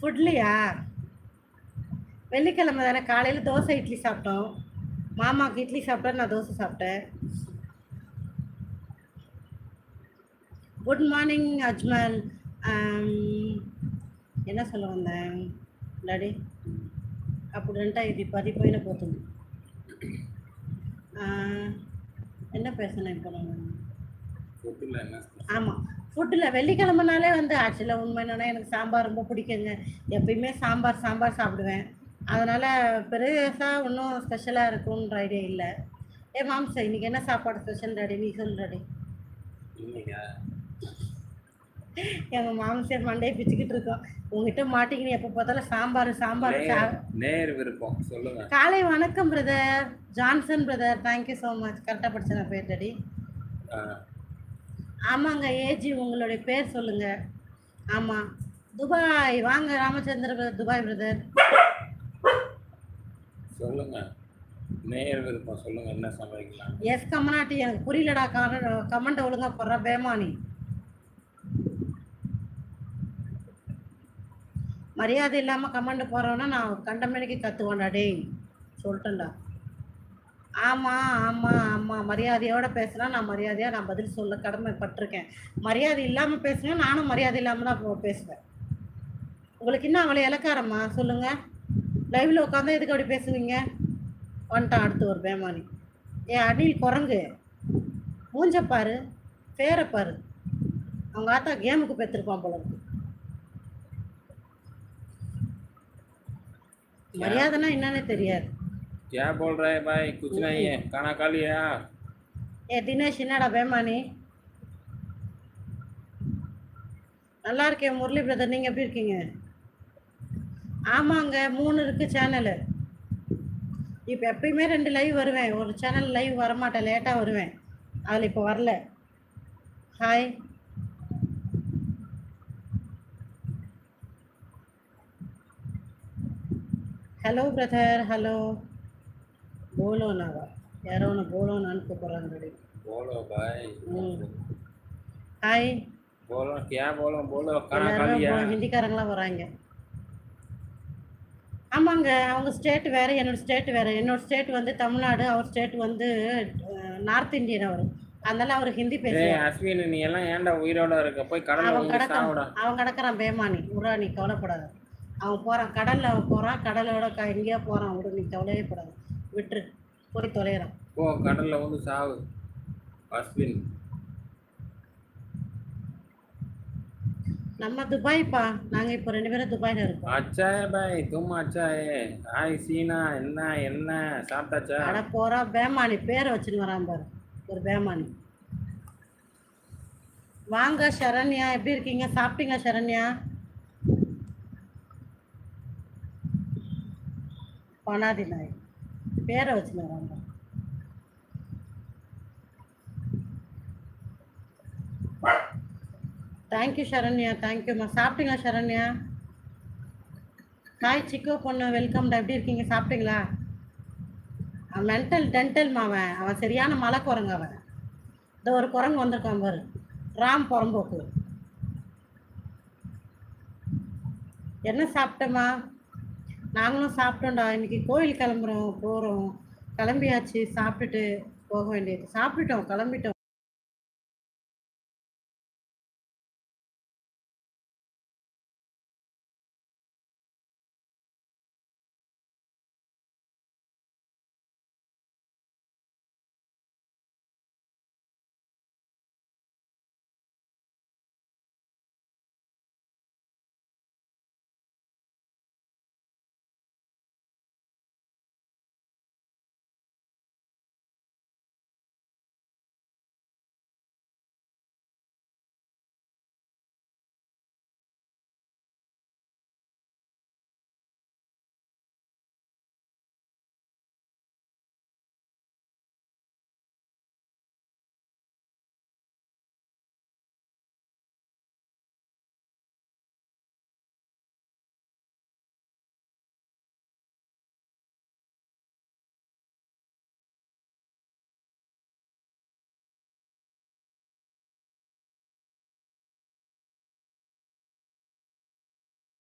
ஃபுட்லையா? வெள்ளிக்கிழமை தானே காலையில் தோசை இட்லி சாப்பிட்டோம். மாமாவுக்கு இட்லி சாப்பிட்டா நான் தோசை சாப்பிட்டேன். Good morning Ajmal. என்ன சொல்ல வந்தேன்? டாடி அப்படின்ட்டா இது பதிப்போயின போతుంది ஆ, என்ன பேசணும் இப்போ நான்? ஆமாம் ஃபுட்டில் வெள்ளிக்கிழமைனாலே வந்து ஆக்சுவலாக உண்மை என்னன்னா எனக்கு சாம்பார் ரொம்ப பிடிக்குங்க. எப்பயுமே சாம்பார் சாம்பார் சாப்பிடுவேன். அதனால் பெருசாக ஒன்றும் ஸ்பெஷலாக இருக்குன்ற ஐடியா இல்லை. ஏ மாம்சா இன்னைக்கு என்ன சாப்பாடு ஸ்பெஷல் டாடி? நீ சொல்லு டாடி. எங்கள் மாம்சர் மண்டையை பிச்சுக்கிட்டு இருக்கோம். உங்ககிட்ட மாட்டிக்கின்னு எப்போ பார்த்தாலும் சாம்பார் சாம்பார் நேர் விருப்பம். சொல்லுங்க. காலை வணக்கம் brother Johnson brother thank you so much கரெக்டாக படிச்ச நான் பேர் டாடி. ஆமாங்க ஏஜி உங்களுடைய பேர் சொல்லுங்க. ஆமாம் துபாய். வாங்க ராமச்சந்திர பிரதர் துபாய் பிரதர். சொல்லுங்க. நேர் விருப்பம் சொல்லுங்க என்ன சமைக்கலாம்? எஸ் கமனாட்டி எனக்கு புரியலடா கமெண்ட் ஒழுங்கா போடுற பேமானி. மரியாதை இல்லாமல் கமெண்ட் போடுறோன்னா நான் கண்டமணிக்கு கற்றுவேன்டா டேய். சொல்லிட்டேன்டா. ஆமாம் ஆமாம் ஆமாம் மரியாதையோட பேசுனா நான் மரியாதையாக நான் பதில் சொல்ல கடமைப்பட்டிருக்கேன். மரியாதை இல்லாமல் பேசுனா நானும் மரியாதை இல்லாமல் தான் பேசுவேன். உங்களுக்கு இன்னும் அவளை இலக்காரம்மா சொல்லுங்கள் லைவில் உட்காந்து எதுக்கு அப்படி பேசுவீங்க? வந்துட்டான் அடுத்து ஒரு பேமானி. ஏ அணில் குரங்கு. மூஞ்ச பாரு. பேரை பாரு. அவங்க ஆத்தா கேமுக்கு பெற்றிருப்பான் போல இருக்கு. மரியாதைனா என்னன்னே தெரியாது. क्या बोल रहे हैं भाई कुछ नहीं है खाना खा लिया ஏ தினேஷ் என்னடா பேமானி நல்லா இருக்கேன் முரளி பிரதர் நீங்கள் எப்படி இருக்கீங்க ஆமாங்க மூணு இருக்கு சேனலு இப்போ எப்பயுமே ரெண்டு லைவ் வருவேன் ஒரு சேனல் லைவ் வரமாட்டேன் லேட்டாக வருவேன் அதில் இப்போ வரல ஹாய் ஹலோ பிரதர் ஹலோ போலோனாவா? யாரோ ஒன்று போலோனான்னு கூப்பிட்றாங்க போலோ பாய். ஹாய் போலோ கே போலோ போலோ ஹிந்திக்காரங்களாம் வராங்க. ஆமாங்க அவங்க ஸ்டேட் வேற என்னோட ஸ்டேட் வேற. என்னோட ஸ்டேட் வந்து தமிழ்நாடு அவர் ஸ்டேட் வந்து நார்த் இந்தியன் அவர். அதனால அவர் ஹிந்தி பேசுவார். அஸ்வின் நீ எல்லாம் ஏன்டா உயிரோட இருக்க? போய் கடல்ல அவன் கடக்கிறான். அவன் கிடக்குறான் பேமானி. உரா நீ கவலைப்படாத. அவன் போறான். கடல்ல அவன் போகிறான் கடலோட எங்கேயோ போறான். விடு நீ கவலையே கூடாது விட்டுரு. போய் தொலைகிறான் ஓ கடலில் வந்து சாவு. அஸ்வின். நம்ம துபாய்ப்பா. நாங்க இப்போ ரெண்டு பேரும் துபாயில இருக்கோம். அச்சாயே பாய் தும் அச்சாயே ஹாய் சீனா என்ன என்ன சாப்பிட்டாச்சா? அட போறா பேமானி. பேரை வச்சுட்டு வரான் பாரு. ஒரு பேமானி. வாங்க சரண்யா. எப்படி இருக்கீங்க? சாப்பிட்டீங்க சரண்யா? பணாதி நாயக் பேரை வச்சுன்னு வரான் தேங்க்யூ சரண்யா. தேங்க்யூம்மா சாப்பிட்டீங்களா சரண்யா? ஹாய் சிக்கோ பொண்ணு. வெல்கம்டா எப்படி இருக்கீங்க? சாப்பிட்டீங்களா? அவன் மென்டல் டென்டல்மா அவன். அவன் சரியான மலை குரங்கு அவன். இந்த ஒரு குரங்கு வந்திருக்கான் பாரு. ராம் புறம்போக்கு. என்ன சாப்பிட்டேம்மா? நாங்களும் சாப்பிட்டோம்டா. இன்னைக்கு கோயில் கிளம்புறோம் போகிறோம் கிளம்பியாச்சு சாப்பிட்டுட்டு போக வேண்டியது. சாப்பிட்டுட்டோம் கிளம்பிட்டோம்.